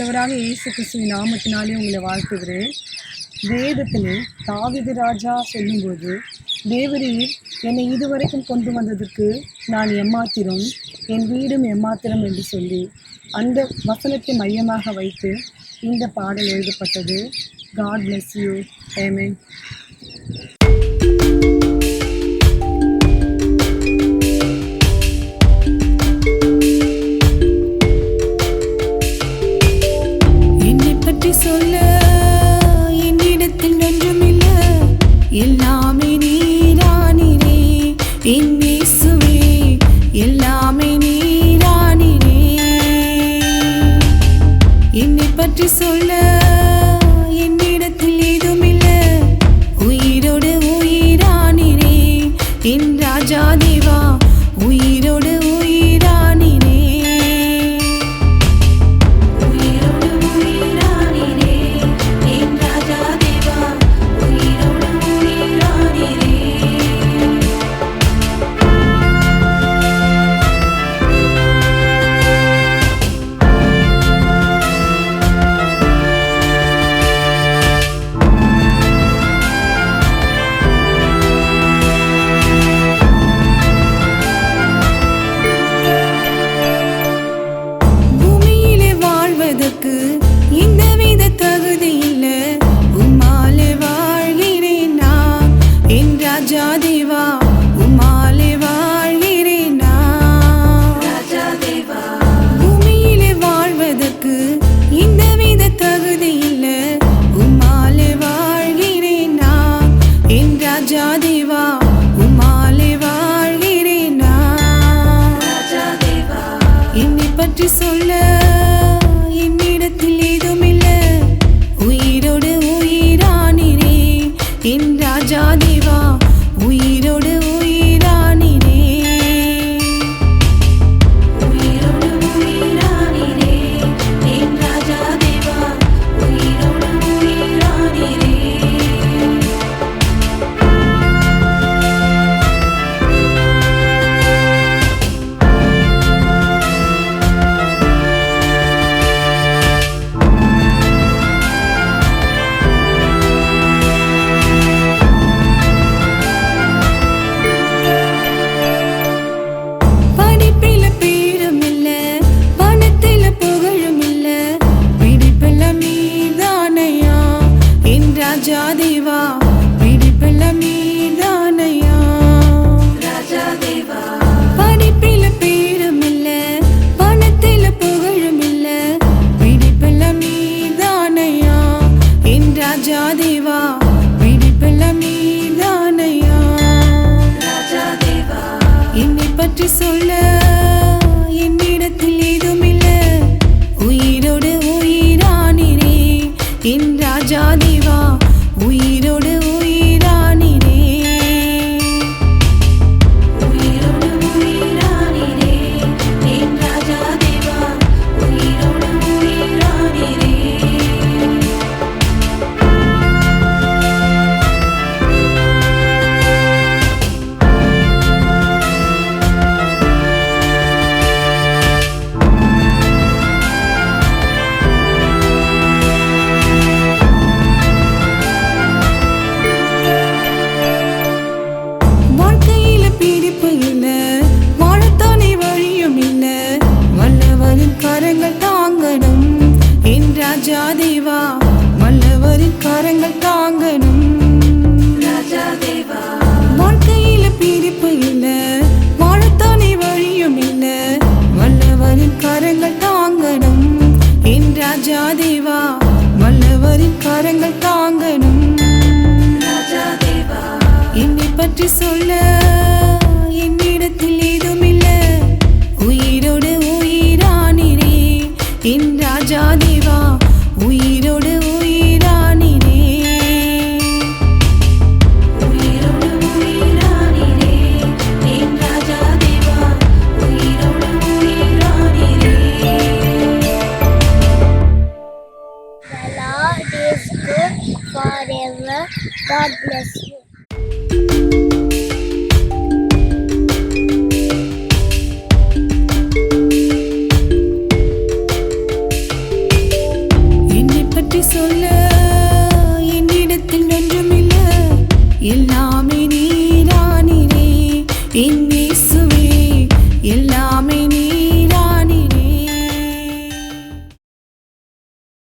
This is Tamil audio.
ஆண்டவராக இயேசு கிறிஸ்துவின் நாமத்தினாலே உங்களை வாழ்த்துகிறேன். வேதத்திலே தாவிது ராஜா சொல்லும்போது தேவரீர் என்னை இதுவரைக்கும் கொண்டு வந்ததற்கு நான் எம்மாத்திரம் என் வீடும் எம்மாத்திரம் என்று சொல்லி அந்த வசனத்தை மையமாக வைத்து இந்த பாடல் எழுதப்பட்டது. காட் பிளஸ் யூ ஏமேன் சொல்ல ராஜாதேவா உமாலே வாழ்கிறேன்? பூமியிலே வாழ்வதற்கு இந்த வித தகுதி உமாலே வாழ்கிறேன்? நான் என் உமாலே வாழ்கிறேன்? நான் என்னை பற்றி சொல்ல தேவா மன்னவரின் கரங்கள் God bless you.